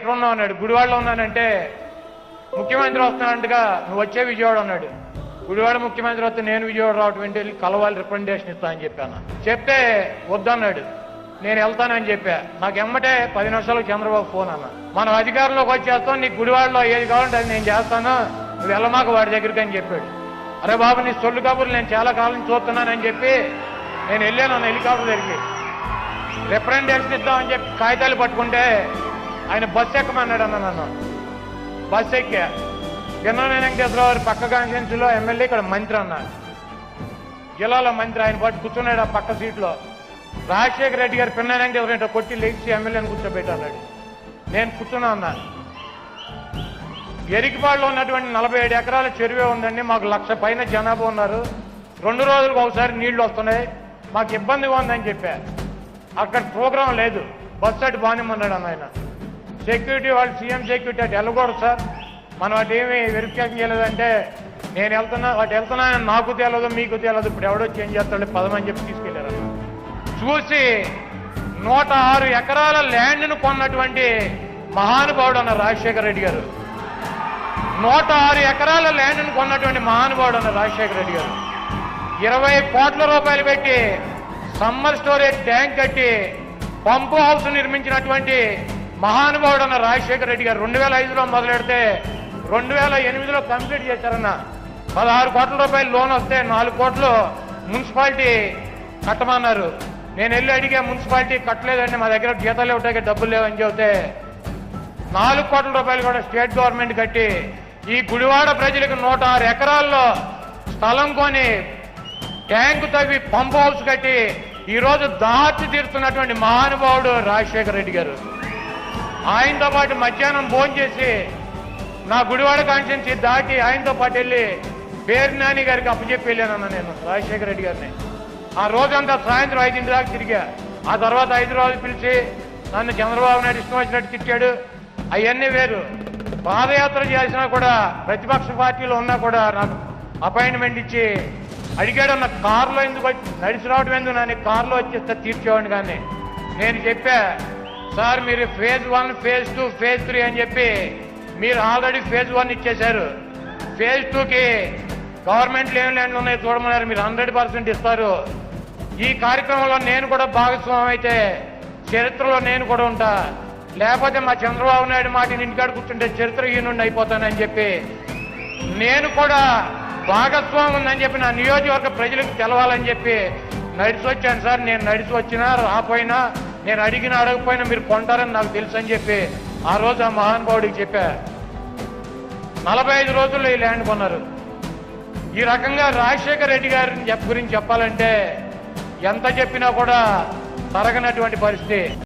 ఎక్కడ ఉన్నావు అన్నాడు గుడివాడలో ఉన్నానంటే ముఖ్యమంత్రి వస్తున్నానంటగా నువ్వు వచ్చే విజయవాడ అన్నాడు గుడివాడ ముఖ్యమంత్రి వస్తే నేను విజయవాడ రావటం ఏంటి? వెళ్ళి కలవాలి రికమెండేషన్ ఇస్తా అని చెప్పాను. చెప్తే వద్దన్నాడు. నేను వెళ్తానని చెప్పా. నాకు ఎమ్మటే పది నిమిషాలు చంద్రబాబు ఫోన్ అన్న. మనం అధికారంలోకి వచ్చేస్తాం నీకు గుడివాడలో ఏది కావాలంటే అది నేను చేస్తాను. నువ్వు వెళ్ళమాక వాడి దగ్గరికి అని చెప్పాడు. అరే బాబు నీ సొల్లు కబుర్లు నేను చాలా కాలం చూస్తున్నానని చెప్పి నేను వెళ్ళాను హెలికాప్టర్ దగ్గరికి. రిప్రజెంటేషన్ ఇద్దామని చెప్పి కాగితాలు పట్టుకుంటే ఆయన బస్సు ఎక్కమన్నాడు అన్న నన్ను. బస్సు ఎక్కా. గిన్నెల వెంకటేశ్వరరావు గారి పక్క కాన్స్టిట్యూన్సీలో ఎమ్మెల్యే ఇక్కడ మంత్రి అన్నాడు. జిల్లాలో మంత్రి ఆయన పాటు కూర్చున్నాడు ఆ పక్క సీట్లో. రాజశేఖర రెడ్డి గారు పిన్న వెంకటేశ్వర కొట్టి లేచి ఎమ్మెల్యేని కూర్చోబెట్టి అన్నాడు. నేను కూర్చున్నా అన్నాను ఎరికిపాడులో ఉన్నటువంటి నలభై ఏడు ఎకరాల చెరువే ఉందండి. మాకు లక్ష పైన జనాభా ఉన్నారు. రెండు రోజులకు ఒకసారి నీళ్ళు వస్తున్నాయి. మాకు ఇబ్బందిగా ఉందని చెప్పారు అక్కడ ప్రోగ్రాం లేదు. బస్ అటు బానిమన్నాడు అన్న ఆయన. సెక్యూరిటీ వాళ్ళు సీఎం సెక్యూరిటీ అటు వెళ్ళకూడదు సార్. మనం అటు ఏమి వెరిఫికేషన్ చేయలేదంటే నేను వెళ్తున్నా అటు వెళ్తున్నానని నాకు తెలియదు మీకు తెలియదు. ఇప్పుడు ఎవడో చేంజ్ చేస్తాడు పదమని చెప్పి తీసుకెళ్ళారు చూసి నూట ఆరు ఎకరాల ల్యాండ్ను కొన్నటువంటి మహానుభావుడు అన్న రాజశేఖర రెడ్డి గారు. నూట ఆరు ఎకరాల ల్యాండ్ను కొన్నటువంటి మహానుభావుడు అన్న రాజశేఖర రెడ్డి గారు. ఇరవై కోట్ల రూపాయలు పెట్టి సమ్మర్ స్టోరేజ్ ట్యాంక్ కట్టి పంపు హౌస్ నిర్మించినటువంటి మహానుభావుడు అన్న రాజశేఖర రెడ్డి గారు రెండు వేల ఐదులో మొదలెడితే రెండు వేల ఎనిమిదిలో కంప్లీట్ చేశారన్న. పదహారు కోట్ల రూపాయలు లోన్ వస్తే నాలుగు కోట్లు మున్సిపాలిటీ కట్టమన్నారు. నేను వెళ్ళి అడిగే మున్సిపాలిటీ కట్టలేదండి మా దగ్గర జీతాలు ఇవ్వటానికి డబ్బులు లేవని చెబితే నాలుగు కోట్ల రూపాయలు కూడా స్టేట్ గవర్నమెంట్ కట్టి ఈ గుడివాడ ప్రజలకు నూట ఆరు ఎకరాల్లో స్థలం కొని ట్యాంకు తవ్వి పంప్ హౌస్ కట్టి ఈరోజు దాచి తీరుతున్నటువంటి మహానుభావుడు రాజశేఖర రెడ్డి గారు. ఆయనతో పాటు మధ్యాహ్నం భోజనం చేసి నా గుడివాడ కాన్స్టిట్యున్సీ దాటి ఆయనతో పాటు వెళ్ళి పేరు నాని గారికి అప్పచెప్పి వెళ్ళానన్న నేను రాజశేఖర రెడ్డి గారిని. ఆ రోజంతా సాయంత్రం ఐదింటి దాకా తిరిగా. ఆ తర్వాత హైదరాబాద్ పిలిచి నన్ను చంద్రబాబు నాయుడు ఇష్టం వచ్చినట్టు తిట్టాడు. అవన్నీ వేరు. పాదయాత్ర చేసినా కూడా ప్రతిపక్ష పార్టీలో ఉన్నా కూడా నాకు అపాయింట్మెంట్ ఇచ్చి అడిగాడు అన్న కారులో ఎందుకు నడిచి రావడం ఎందుకు నన్ను కారులో వచ్చేస్తే తీర్చేవాడిని కానీ. నేను చెప్పా సార్ మీరు phase one phase two phase three అని చెప్పి మీరు ఆల్రెడీ ఫేజ్ వన్ ఇచ్చేశారు. ఫేజ్ టూకి గవర్నమెంట్లు ఏం ల్యాండ్లు ఉన్నాయి చూడమన్నారు మీరు హండ్రెడ్ పర్సెంట్ ఇస్తారు. ఈ కార్యక్రమంలో నేను కూడా భాగస్వామి అయితే చరిత్రలో నేను కూడా ఉంటా. లేకపోతే మా చంద్రబాబు నాయుడు మాట ఇంటికాడ కూర్చుంటే చరిత్రహీనుండి అయిపోతానని చెప్పి నేను కూడా భాగస్వామి ఉందని చెప్పి నా నియోజకవర్గ ప్రజలకు తెలవాలని చెప్పి నడిచి వచ్చాను సార్. నేను నడిచి వచ్చినా రాపోయినా నేను అడిగిన అడగపోయినా మీరు కొంటారని నాకు తెలుసు అని చెప్పి ఆ రోజు ఆ మహానుభావుడికి చెప్పా. నలభై ఐదు రోజుల్లో ఈ ల్యాండ్ కొన్నారు. ఈ రకంగా రాజశేఖర రెడ్డి గారిని చెప్- గురించి చెప్పాలంటే ఎంత చెప్పినా కూడా తరగనటువంటి పరిస్థితి.